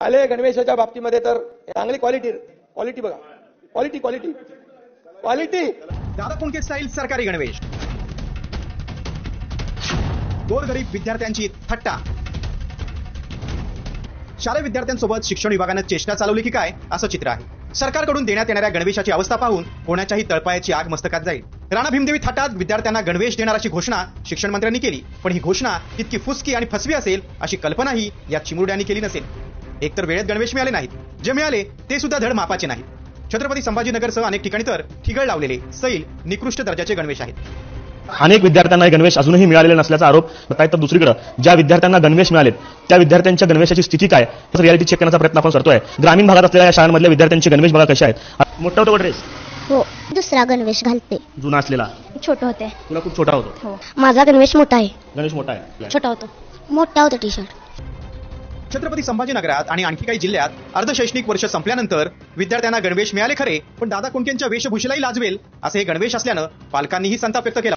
आले गणवेशाच्या बाबतीमध्ये तर चांगली क्वालिटी क्वालिटी बघा. क्वालिटी क्वालिटी क्वालिटी दादा कुणके स्टाईल सरकारी गणवेश. गोरगरीब विद्यार्थ्यांची थट्टा. शालेय विद्यार्थ्यांसोबत शिक्षण विभागानं चेष्टा चालवली की काय असं चित्र आहे. सरकारकडून देण्यात येणाऱ्या गणवेशाची अवस्था पाहून कोणाच्याही तळपायाची आग मस्तकात जाईल. राणा भीमदेवी थाटात विद्यार्थ्यांना गणवेश देणार अशी घोषणा शिक्षण मंत्र्यांनी केली. पण ही घोषणा इतकी फुसकी आणि फसवी असेल अशी कल्पनाही या चिमुरड्यांनी केली नसेल. एकतर वेळेत गणवेश मिळाले नाहीत. जे मिळाले ते सुद्धा धड मापाचे नाहीत. छत्रपती संभाजीनगरसह अनेक ठिकाणी तर ठिगळ लावलेले सैल निकृष्ट दर्जाचे गणवेश आहेत. अनेक विद्यार्थ्यांना हे गणवेश अजूनही मिळालेले नसल्याचा आरोप आहे तर दुसरीकडे. ज्या विद्यार्थ्यांना गणवेश मिळालेत त्या विद्यार्थ्यांच्या गणवेशाची स्थिती काय? याचं रियालिटी चेक करण्याचा प्रयत्न आपण करतोय. ग्रामीण भागात असलेल्या या शाळांमधल्या विद्यार्थ्यांची गणवेश बघा कशा आहेत. मोठा होतो ड्रेस? हो दुसरा गणवेश घालते. जुना असलेला? छोटे होते. तुला खूप छोटा होतो. हो. माझा गणवेश मोठा आहे. गणेश मोठा आहे. छोटा होतो. मोठा होता टी शर्ट छत्रपती संभाजीनगरात आणि आणखी काही जिल्ह्यात अर्धशैक्षणिक वर्ष संपल्यानंतर विद्यार्थ्यांना गणवेश मिळाले खरे. पण दादा कुंकेंच्या वेशभूषेलाही लाजवेल असे हे गणवेश असल्यानं पालकांनीही संताप व्यक्त केला.